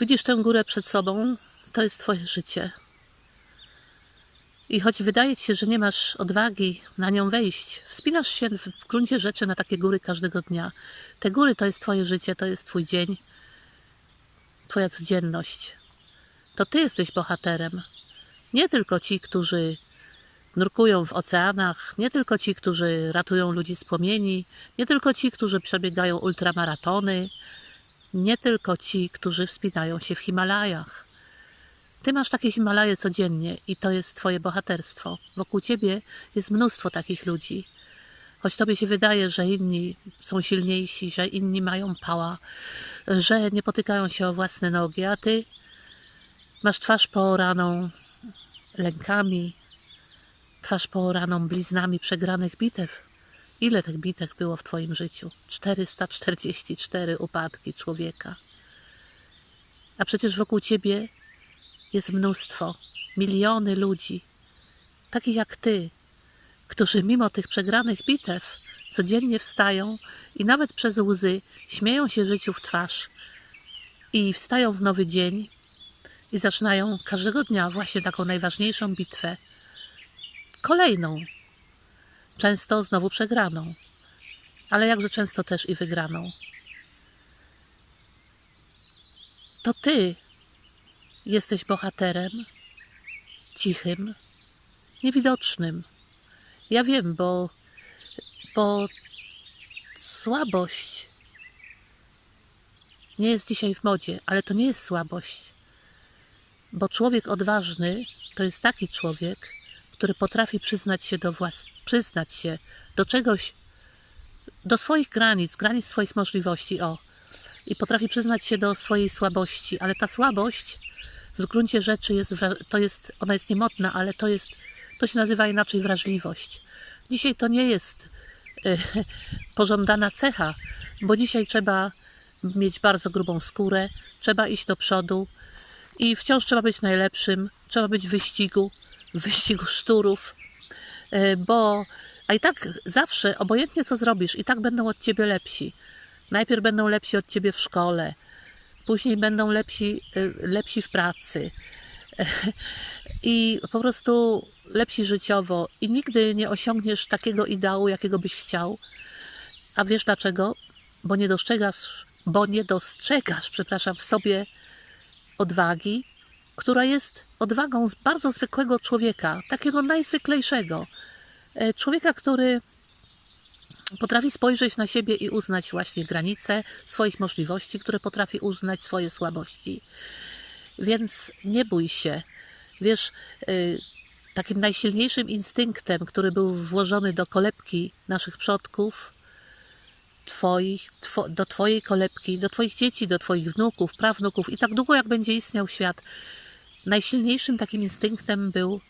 Widzisz tę górę przed sobą, to jest Twoje życie. I choć wydaje Ci się, że nie masz odwagi na nią wejść, wspinasz się w gruncie rzeczy na takie góry każdego dnia. Te góry to jest Twoje życie, to jest Twój dzień, Twoja codzienność. To Ty jesteś bohaterem. Nie tylko ci, którzy nurkują w oceanach, nie tylko ci, którzy ratują ludzi z płomieni, nie tylko ci, którzy przebiegają ultramaratony, nie tylko ci, którzy wspinają się w Himalajach. Ty masz takie Himalaje codziennie i to jest Twoje bohaterstwo. Wokół Ciebie jest mnóstwo takich ludzi. Choć Tobie się wydaje, że inni są silniejsi, że inni mają pała, że nie potykają się o własne nogi, a Ty masz twarz pooraną lękami, twarz pooraną bliznami przegranych bitew. Ile tych bitew było w Twoim życiu? 444 upadki człowieka. A przecież wokół Ciebie jest mnóstwo, miliony ludzi, takich jak Ty, którzy mimo tych przegranych bitew codziennie wstają i nawet przez łzy śmieją się życiu w twarz i wstają w nowy dzień i zaczynają każdego dnia właśnie taką najważniejszą bitwę. Kolejną, często znowu przegraną, ale jakże często też i wygraną. To ty jesteś bohaterem, cichym, niewidocznym. Ja wiem, bo, bo słabość nie jest dzisiaj w modzie, ale to nie jest słabość. Bo człowiek odważny to jest taki człowiek, który potrafi przyznać się do włas... przyznać się do czegoś, do swoich granic, granic swoich możliwości, o. I potrafi przyznać się do swojej słabości, ale ta słabość w gruncie rzeczy jest, to jest, ona jest niemodna, ale to jest, to się nazywa inaczej wrażliwość. Dzisiaj to nie jest y, pożądana cecha, bo dzisiaj trzeba mieć bardzo grubą skórę, trzeba iść do przodu i wciąż trzeba być najlepszym, trzeba być w wyścigu, wyścigu szturów, y, bo a i tak zawsze, obojętnie co zrobisz, i tak będą od ciebie lepsi. Najpierw będą lepsi od ciebie w szkole, później będą lepsi, y, lepsi w pracy i po prostu lepsi życiowo i nigdy nie osiągniesz takiego ideału, jakiego byś chciał. A wiesz dlaczego? Bo nie dostrzegasz, bo nie dostrzegasz, przepraszam, w sobie odwagi, która jest odwagą bardzo zwykłego człowieka, takiego najzwyklejszego. E, Człowieka, który potrafi spojrzeć na siebie i uznać właśnie granice swoich możliwości, które potrafi uznać swoje słabości. Więc nie bój się. Wiesz, y, takim najsilniejszym instynktem, który był włożony do kolebki naszych przodków, twoich, two, do Twojej kolebki, do Twoich dzieci, do Twoich wnuków, prawnuków i tak długo jak będzie istniał świat, najsilniejszym takim instynktem był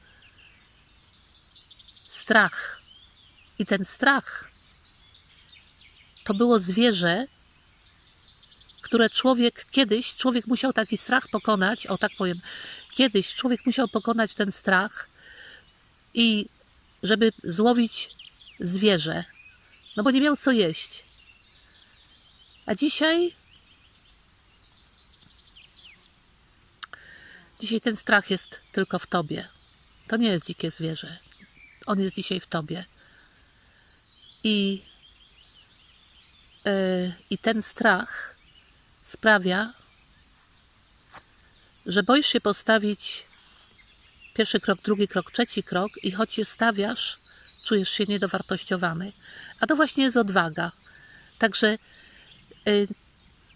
strach. I ten strach to było zwierzę, które człowiek kiedyś, człowiek musiał taki strach pokonać, o tak powiem, kiedyś człowiek musiał pokonać ten strach i żeby złowić zwierzę, no bo nie miał co jeść. A dzisiaj dzisiaj ten strach jest tylko w tobie. To nie jest dzikie zwierzę. On jest dzisiaj w tobie. I Yy, I ten strach sprawia, że boisz się postawić pierwszy krok, drugi krok, trzeci krok i choć się stawiasz, czujesz się niedowartościowany. A to właśnie jest odwaga. Także y,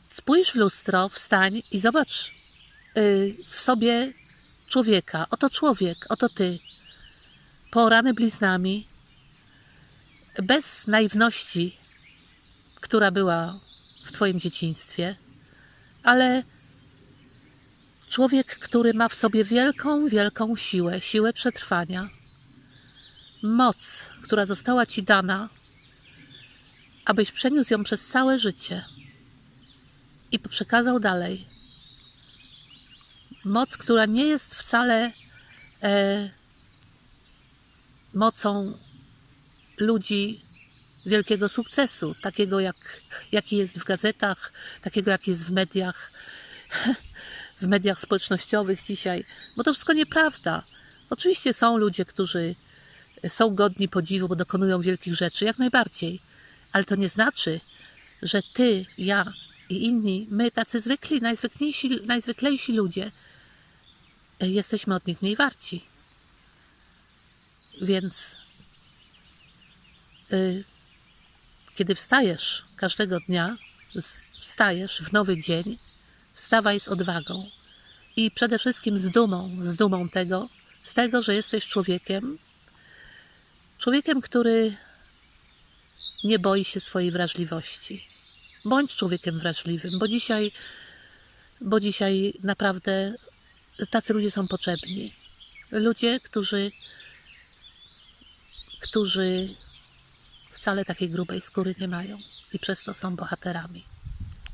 spójrz w lustro, wstań i zobacz w sobie człowieka. Oto człowiek, oto ty. Porany bliznami, bez naiwności, która była w Twoim dzieciństwie, ale człowiek, który ma w sobie wielką, wielką siłę, siłę przetrwania, moc, która została Ci dana, abyś przeniósł ją przez całe życie i przekazał dalej. Moc, która nie jest wcale e, mocą ludzi wielkiego sukcesu, takiego jak, jaki jest w gazetach, takiego jaki jest w mediach, w mediach społecznościowych dzisiaj, bo to wszystko nieprawda. Oczywiście są ludzie, którzy są godni podziwu, bo dokonują wielkich rzeczy, jak najbardziej, ale to nie znaczy, że ty, ja i inni, my tacy zwykli, najzwyklejsi, najzwyklejsi ludzie, jesteśmy od nich mniej warci. Więc y, kiedy wstajesz każdego dnia, wstajesz w nowy dzień, wstawaj z odwagą i przede wszystkim z dumą, z dumą tego, z tego, że jesteś człowiekiem, człowiekiem, który nie boi się swojej wrażliwości. Bądź człowiekiem wrażliwym, bo dzisiaj, bo dzisiaj naprawdę tacy ludzie są potrzebni. Ludzie, którzy, którzy wcale takiej grubej skóry nie mają i przez to są bohaterami.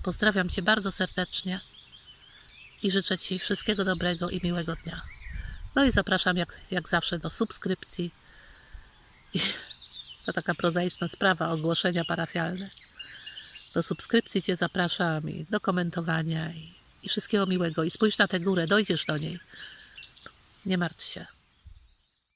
Pozdrawiam Cię bardzo serdecznie i życzę Ci wszystkiego dobrego i miłego dnia. No i zapraszam jak, jak zawsze do subskrypcji. To taka prozaiczna sprawa, ogłoszenia parafialne. Do subskrypcji Cię zapraszam i do komentowania i, i wszystkiego miłego. I spójrz na tę górę, dojdziesz do niej. Nie martw się.